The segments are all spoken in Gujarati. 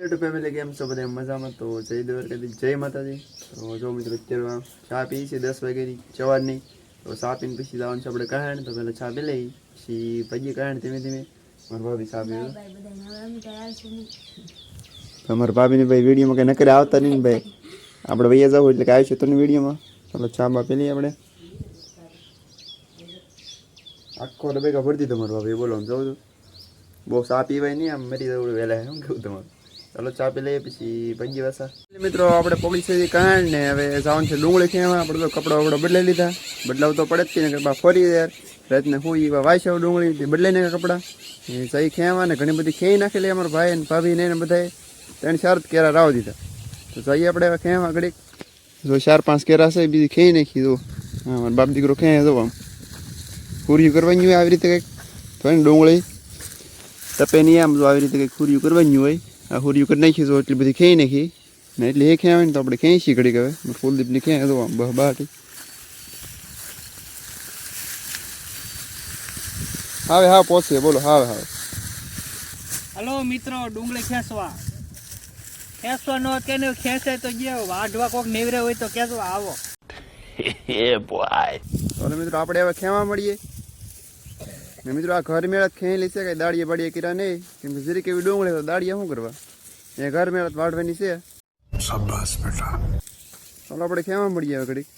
યુટ્યુબ ફેમિલી કેમ છો બધા મજામાં? તો જય દ્વારકાથી જય માતાજી. તો જો મિત્રો અત્યારે ચા પી છે દસ વાગ્યાની સવારની. તો ચા પીને પછી જવાનું છે આપણે કહાણ. તો પહેલાં ચા પી લઈ પછી પછી કહાણ ધીમે ધીમે. મારા ભાભી ચા તો અમારા ભાભીને ભાઈ વિડીયોમાં કંઈ નકરે આવતા નહીં ભાઈ. આપણે વૈયા જવું એટલે કે આવીશું તો વિડીયોમાં. ચાલો ચા બા પી લઈએ આપણે. આખો ડબેકા ભરી દીધો મારા ભાભી. બોલો જવું છું બહુ ચા પીવાય નહીં આમ મરી જવું વહેલા. શું કેવું તમારું? ચાલો ચા પી લઈએ, પછી પંજી વાસા. મિત્રો, આપણે પોગી છે કાંડ ને હવે જવાનું છે ડુંગળી ખેવા આપણે તો કપડાં વપડા બદલાઈ લીધા. બદલાવ તો પડે જ છે ને બા ફરી યાર. રાતને હું એવા વાયસાવ ડુંગળી, તે બદલાઈ નાખે કપડાં. એ જઈ ખેવા ને ઘણી બધી ખેઈ નાખેલી અમારા ભાઈ ને ભાભી ને બધાએ. ત્રણ ચાર કેરા રાવ દીધા. તો જઈએ આપણે હવે ખેવા ઘડીક. જો ચાર પાંચ કેરા છે, બીજી ખેઈ નાખી દો હા, મારા બાપ દીકરો ખેંચે જો આમ પૂરી કરવાની હોય આવી રીતે કંઈક. તો ડુંગળી તપે નહીં આમ જો આવી રીતે કંઈક ખુરિયું કરવાની હોય. આ ખુરિયું કરી નાખી તો એટલી બધી ખેઈ નાખી. ને એટલે એ ખેવાય ને તો આપણે ખેંચી ઘડીક હવે. ફૂલદીપની ખેંચે તો આમ બહ બાટી હવે હા પહોંચીએ. બોલો હવે હવે. હલો મિત્રો ડુંગળી ખેંચવા. ખેંચવા નો કે ને ખેંચે તો ગયો. વાઢવા કોક નેવરે હોય તો કેજો આવો. તો મિત્રો આપણે હવે ખેવા મળીએ. ને મિત્રો આ ઘર મેળા ખેંચી છે કે દાડીએ બાડીએ કર્યા નહીં. કેમ કે જરીક એવી ડુંગળી તો દાડીએ શું કરવા? એ ઘર મેળા વાળવાની છે. ચાલો આપણે ખેવા મળીએ હવે ઘડીક.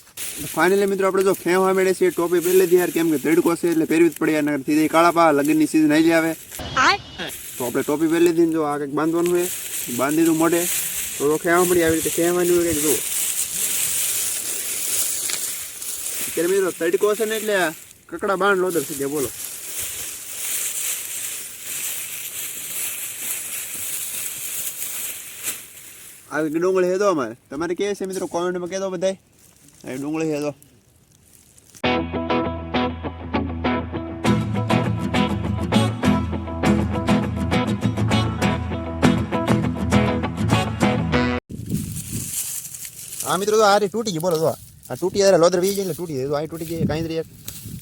ફાઇનલી મિત્રો આપણે જો ખેવા મળે છે ટોપી પહેરી યાર કેમ કે તડકો છે એટલે પહેરવી જ પડે નકર સીધી કાળા પા લગ્નની સીઝન આવી આવે. તો આપણે ટોપી પહેરી લીધી જો આ કંઈક બાંધવાનું હોય બાંધી દીધું મોઢે. તો ખેવા મળી આવી રીતે ખેવાની હોય કંઈક જુઓ અત્યારે મિત્રો તડકો છે ને એટલે કકડા બાંધ લોદર છે બોલો. આવી ડુંગળી હેદો અમારે. તમારે કે છે મિત્રો કોમેન્ટમાં કહેતો આવી ડુંગળી હેદો હા મિત્રો, તો આ તૂટી ગઈ બોલો તો આ. તૂટી યાર લોદર વી ગઈ એટલે તૂટી જાય. તો આ તૂટી ગઈ, કાંઈ યાર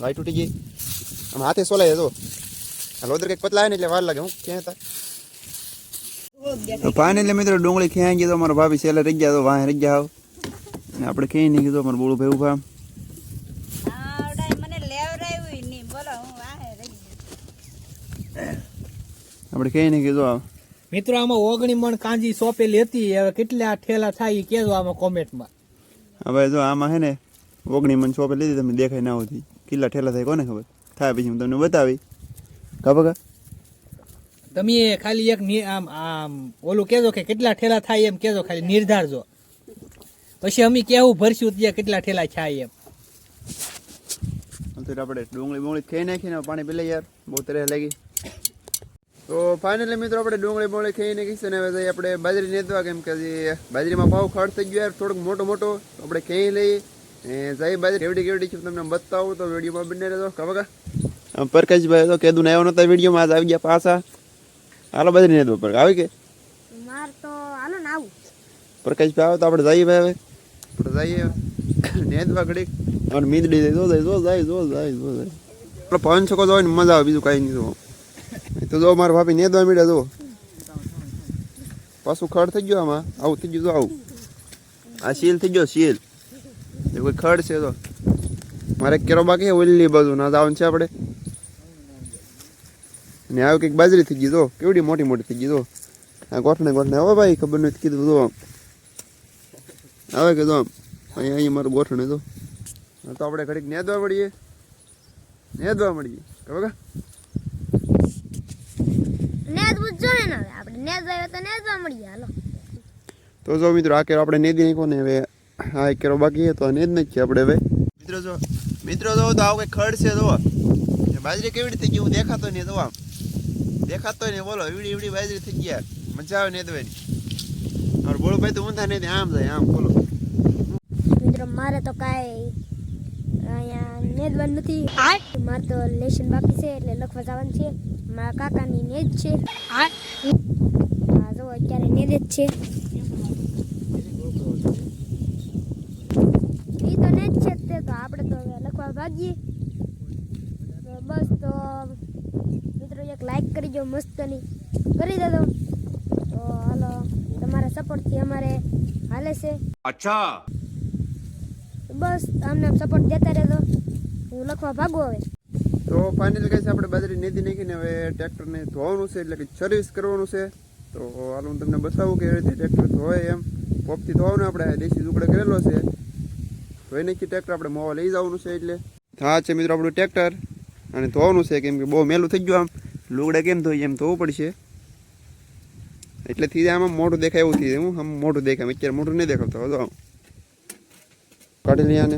આ તૂટી ગઈ. આમ હાથે સોલાય તો. આ લોદર કંઈક પતલા આવે ને એટલે વાર લાગે. હું ક્યાં હતા? તો ફાઇનલી મિત્રો ડુંગળી ખેંચી ગયો તો મારા ભાભી છેલ્લે રહી ગયા તો વાહ રહી ગયા આવ ને આપણે ખેંચી નહીં કીધું મારું બોલું ભાઈ ઊભા આવડાય મને લેવરાયું નહીં. બોલો હું વાહે રહી ગઈ. આપણે કઈ નહીં કીધું મિત્રો આમાં ઓગણી મણ કાંજી સોંપેલી હતી. હવે કેટલા ઠેલા થાય એ કહેજો આમાં કોમેન્ટમાં. હવે જો આમાં હે ને ઓગણી મણ ચોપે હતી તમે દેખાય ના હોતી કેટલા ઠેલા થાય કોને ખબર? થાય પછી હું તમને બતાવી. ખબર કા તમે ખાલી એક આમ આમ ઓલું કહેજો કે કેટલા ઠેલા થાય એમ કહેજો ખાલી, નિર્ધારજો. પછી અમે કેવું ભરશું ત્યાં કેટલા ઠેલા થાય એમ. તો આપણે ડુંગળી બુંગળી ખાઈ નાખીને પાણી પી લઈએ યાર, બહુ તરે લાગી. તો ફાઇનલી મિત્રો આપણે ડુંગળી બુંગળી ખાઈ નાખી છે હવે આપણે બાજરી નેતવા, કેમ કે બાજરીમાં ભાવ ખર્ચ થઈ ગયો યાર, થોડોક મોટો મોટો. આપણે ખાઈ લઈએ જઈ બાજરી કેવડી કેવડી છે તમને બતાવું તો વિડીયોમાં બંને રહેજો. ખબર પરકાશભાઈ તો કેદું આવ્યો નતા વિડીયોમાં, આજ આવી ગયા પાછા. હાલો બધી નહીં બપોર આવી કે? માર તો હાલો ને આવું. પ્રકાશભાઈ આવે તો આપણે જઈએ ભાઈ હવે. આપણે જઈએ નેદવા ઘડીક. અને મીંદડી જાય જો જાય જો જાય જો જાય જો જાય. આપણે પવન છકો જો ને મજા આવે બીજું કાંઈ નહીં જો તો જો મારા ભાભી નેદવા મીડ્યા જો. પાછું ખડ થઈ ગયો આમાં. આવું થઈ ગયું જો આવું. આ શીલ થઈ ગયો શીલ. એ કોઈ ખડ છે તો મારે કેરો બાકી ઓલી બાજુ. ના જવાનું છે આપણે. ને આવું કંઈક બાજરી થઈ ગઈ જો કેવડી મોટી મોટી થઈ ગઈ જો. આ ગોઠણે ગોઠણે. હવે ભાઈ ખબર નથી કીધું તો આમ હવે કીધું આમ અહીંયા અહીંયા મારું ગોઠણ તો તો આપણે ઘડીક નેદવા મળીએ. નેદવા મળીએ. ખબર કા જ તો મળીએ. તો જો મિત્રો આ કેરો આપણે નેદી નાખો ને હવે આ એક કેરો બાકી છે તો આ નેદ નાખીએ આપણે હવે. મિત્રો જો મિત્રો જો તો આવું કંઈક ખડ છે જો. બાજરી કેવી રીતે જેવું દેખાતો નહીં તો આમ દેખાતો નહીં, બોલો ઈવડી ઈવડી બાજરી થઈ ગયા. મજા આવે નેદવાની મારું બોલો ભાઈ તો ઊંધા નહીં આમ જાય આમ, બોલો. મિત્રો, મારે તો કાંઈ અહીંયા નેદવાન નથી. મારે તો લેશન બાકી છે, એટલે લખવા જવાનું છે. મારા કાકાની નેદ છે. હા, જો, અત્યારે નેદ જ છે. એ તો નેદ છે તે તો આપણે તો લખવા ભાગીએ. બસ, તો એક કરી કરીજો મસ્તની. કરી દેજો. તો હાલો તમારા સપોર્ટથી અમારે હાલે છે. અચ્છા. બસ અમને સપોર્ટ દેતા રહેજો. હું લખવા ભાગું હવે. તો ફાઇનલ કહે છે આપણે બાજરી નીતિ નાખીને હવે ટ્રેક્ટરને ધોવાનું છે એટલે કે સર્વિસ કરવાનું છે. તો હાલ હું તમને બતાવું કેવી રીતે ટ્રેક્ટર ધોય એમ. પોપથી ધોવાનું આપણે દેશી ટુકડો કરેલો છે. ધોઈ નાખી ટ્રેક્ટર આપણે મોવા લઈ જવાનું છે એટલે. હા છે મિત્રો આપણું ટ્રેક્ટર. અને ધોવાનું છે કેમ કે બહુ મેલું થઈ ગયું આમ. લુગડા કેમ ધોઈએ એમ ધોવું પડશે? એટલે થી જાય આમાં મોટું દેખાય એવું થઈ જાય હું આમ મોટું દેખાય. અત્યારે મોટું નહીં દેખાતો હતો આમ. કાઢી લઈએ આને.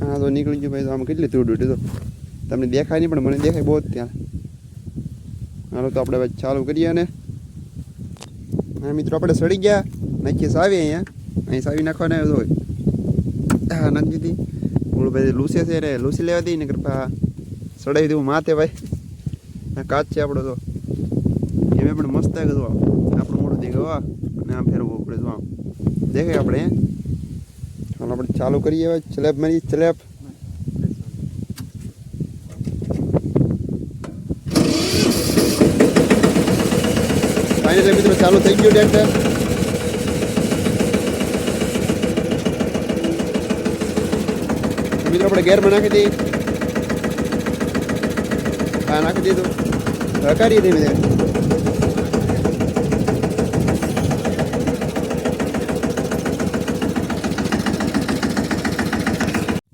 હા તો નીકળી ગયું ભાઈ. તો આમ કેટલી ધૂળ ઉઠી તો. તમને દેખાય નહીં, પણ મને દેખાય બહુ જ ત્યાં. હાલો, તો આપણે ભાઈ ચાલુ કરીએ અને હા, મિત્રો, આપણે સડી ગયા. નાખીએ સાવી અહીંયા. અહીં સાવી નાખવાના આવ્યો હોય. હા નથી દીધી. મૂળ ભાઈ, લૂસે છે રે. લૂસી લેવા દઈ ને કૃપા સડાવી દેવું માથે ભાઈ. કાચ છે આપણો તો. એમાં પણ મસ્ત લાગે જો આપણું મોઢું દેખાય અને આમ ફેરવવું પડે જો આમ. દેખાય આપણે હાલો, આપણે ચાલુ કરીએ હવે. સ્લેબ મારી સ્લેબ ફાઇનલી મિત્રો, ચાલુ થઈ ગયું ટ્રેક્ટર મિત્રો, આપણે ગેરમાં નાખી દઈએ. હા, નાખી દીધું.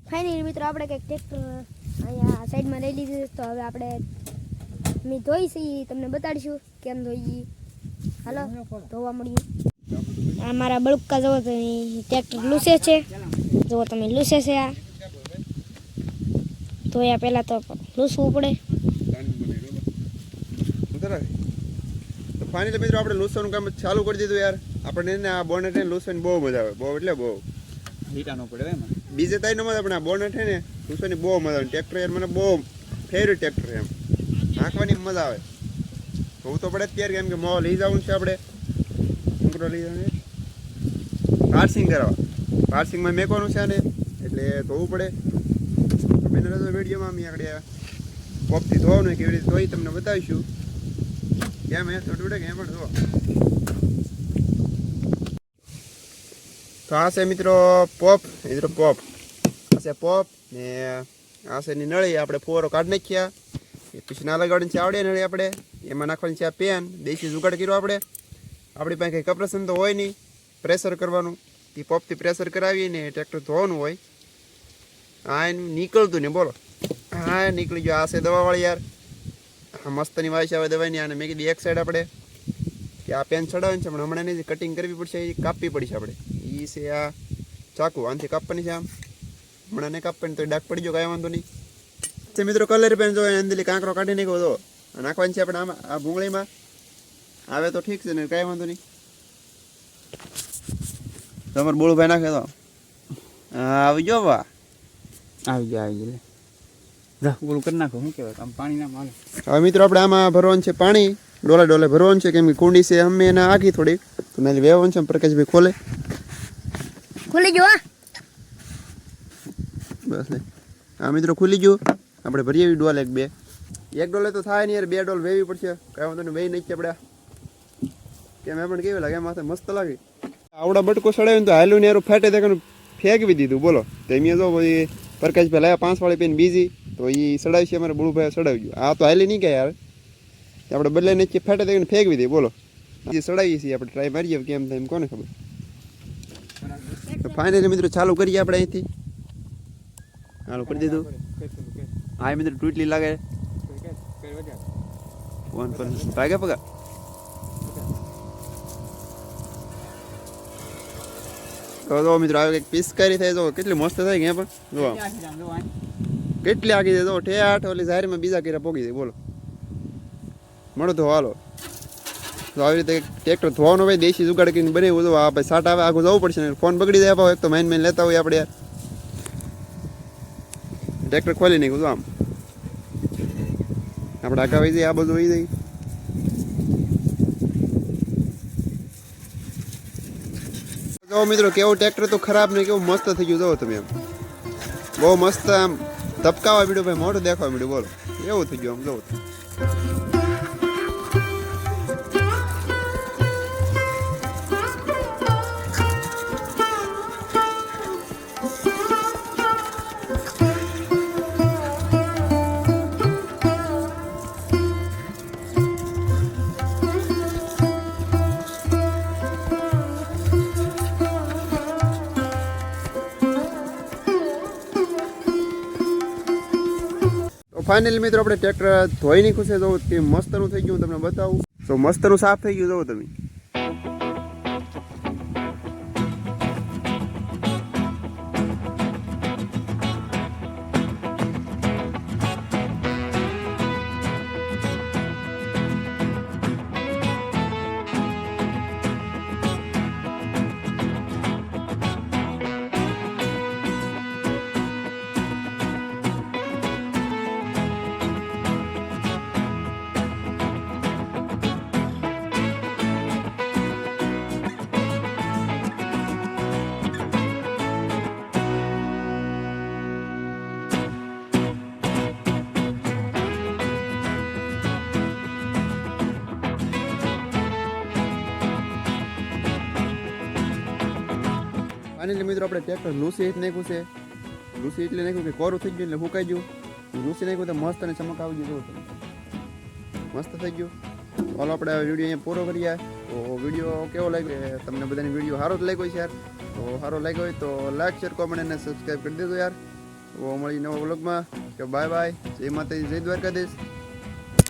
ફાઇનલી મિત્રો, આપણે કંઈક ટ્રેક્ટર અહીંયા સાઈડમાં લઈ લીધું તો હવે આપણે મેં ધોઈ છે તમને બતાડીશું કેમ ધોઈ હાલો, ધોવા મળ્યું આ મારા બળુક્કા જુઓ તો ટ્રેક્ટર લૂસે છે. જુઓ તમે, લૂસે છે આ. ધોયા પહેલાં તો લૂસવું પડે. તો ફાઇનલી મિત્રો આપણે લૂસવાનું કામ ચાલુ કરી દીધું યાર. આપણને એને આ બોનેટ લૂસવાની બહુ મજા આવે. બહુ એટલે બહુ. લીટાનો પડે એમાં. બીજે તાઈ નંબર આપણે આ બોનેટ ને લૂસવાની બહુ મજા આવે. ટ્રેક્ટર યાર મને બહુ ફેવરેટ ટ્રેક્ટર એમ. નાખવાની મજા આવે. હું તો પડે જ ત્યારે કેમ કે મો લઈ જવું છે આપણે. ઉંગરો લઈ જવાનું પાર્સિંગ કરવા. પાર્સિંગમાં મેકવાનું છે ને એટલે ધોવું પડે. તો વિડીયોમાં અમે આગળ પોપથી ધોવાનું કેવી રીતે ધોઈ તમને બતાવીશું. એ થોડું કે એમ પણ તો આ છે મિત્રો પોપ મિત્રો પોપ. આ છે પોપ ને આ છે એની નળી આપણે ફુવારો કાઢી નાખ્યા. એ પછી ના લગાડવાની છે આવડે નળી આપણે. એમાં નાખવાની છે આ પેન, દેશી જુગાડ કર્યો આપણે. આપણી પાસે કંઈ કપરેશન તો હોય નહીં. પ્રેશર કરવાનું. એ પોપથી પ્રેશર કરાવીને ટ્રેક્ટર ધોવાનું હોય. હા એનું નીકળતું ને બોલો. હા નીકળી ગયો. આ છે દવાવાળી યાર. મસ્તની વાય છે હવે દવાની આને મેં કીધી એક સાઈડ આપણે કે આ પેન ચડાવવાની છે, પણ હમણાં એની કટિંગ કરવી પડશે, એ કાપવી પડશે આપણે. એ છે આ ચાકુ, આનાથી કાપવાની છે આમ. હમણાં નહીં કાપવાની, તો ડાક પડી ગયો, કાંઈ વાંધો નહીં. તે મિત્રો કલર પેન જો અંદરલી કાંકરો કાઢી નાખ્યો તો નાખવાની છે આપણે આમાં, આ ભૂંગળીમાં. આવે તો ઠીક છે ને કાંઈ વાંધો નહીં. તમારે બોળુભાઈ નાખે તો. આવી ગયો વા આવી ગયો, આવી ગયા ઓલું કરી નાખો. શું કહેવાય? આમ પાણી ના હવે મિત્રો આપણે આમાં ભરવાનું છે પાણી. ડોલે ડોલે ભરવાનું છે કેમ કે કુંડી છે અમે એને આખી થોડીક. તો નાલી વેવાનું છે પ્રકાશભાઈ ખોલે. ખોલી ગયો હા? બસ આ મિત્રો ખુલી ગયું. આપણે ભરીએ એવી ડોલ એક બે. એક ડોલે તો થાય નહીં યાર બે ડોલ વેવી પડશે. કાંઈ વાંધો નહીં વેઈ નહીં આપણે. કેમ એ પણ કેવી લાગે? માથે મસ્ત લાગે. આવડા બટકો સડાવ્યું તો હાલ્યું ને યાર ફેટે દેખાનું ફેંકવી દીધું બોલો. તો એમ જો પછી પ્રકાશ લાયા પાંચ વાળી પેન બીજી. તો એ સડાવી છે અમારે બળુભાઈ સડાવી ગયું આ તો હાલી નહીં ગયા યાર આપણે બદલાઈ નીચે ફેટે દેખાને ફેંકવી દઈએ બોલો. જે સડાવીએ છીએ, આપણે ટ્રાય મારીએ, કેમ થાય એમ કોને ખબર? તો ફાઇનલી મિત્રો ચાલુ કરીએ આપણે અહીંથી. ચાલુ કરી દીધું. હા મિત્રો ટૂટલી લાગે. ફોન પર ભાગ્યા પગા તો મિત્રો આવે કંઈક કરી થાય, જો કેટલી મસ્ત થાય કે પણ. જો. કેટલી આગી જાય તો ઠેઠ ઓલી જાહેરમાં બીજા કેરા પોગી જાય, બોલો. મળો તો હાલો. તો આવી રીતે ટ્રેક્ટર ધોવાનો ભાઈ દેશી જુગાડ કરીને બનાવ્યું તો આ ભાઈ સાટ આવે આગળ જવું પડશે ને, ફોન બગડી જાય એક તો માઇન માઇન લેતા હોય આપણે યાર. ટ્રેક્ટર ખોલી નાખ્યું તો આમ. આપણે આગળ વહી જાય, આ બધું વહી જાય. જો મિત્રો, કેવું ટ્રેક્ટર તો ખરાબ નહીં કેવું મસ્ત થઈ ગયું, જો તમે એમ. બહુ મસ્ત આમ. ધબકાવા મીડું ભાઈ મોઢું દેખાવા મળ્યું બોલો. એવું થઈ ગયું આમ જોવો. ફાઇનલી મિત્રો, આપણે ટ્રેક્ટર ધોઈ નાખ્યું છે જો તે મસ્તનું થઈ ગયું તમને બતાવું. તો મસ્તનું સાફ થઈ ગયું જો તમે. મિત્રો, આપણે ટ્રેક્ટર લૂસી જ નાખ્યું છે. લૂસી એટલે નાખ્યું કે કોરું થઈ ગયું એટલે ફૂંકાઈ ગયું લૂસી નાખ્યું તો મસ્ત અને ચમક આવી ગયું મસ્ત થઈ ગયું. ચાલો આપણે વીડિયો અહીંયા પૂરો કરીએ. તો વીડિયો કેવો લાગ્યો? તમને બધાની વીડિયો સારો જ લાગ્યો છે યાર. તો સારો લાગ્યો હોય તો લાઈક શેર કોમેન્ટ અને સબસ્ક્રાઈબ કરી દેજો યાર. તો મળી નવા વ્લોગમાં કે બાય બાય જય માતાજી, જય દ્વારકાધીશ.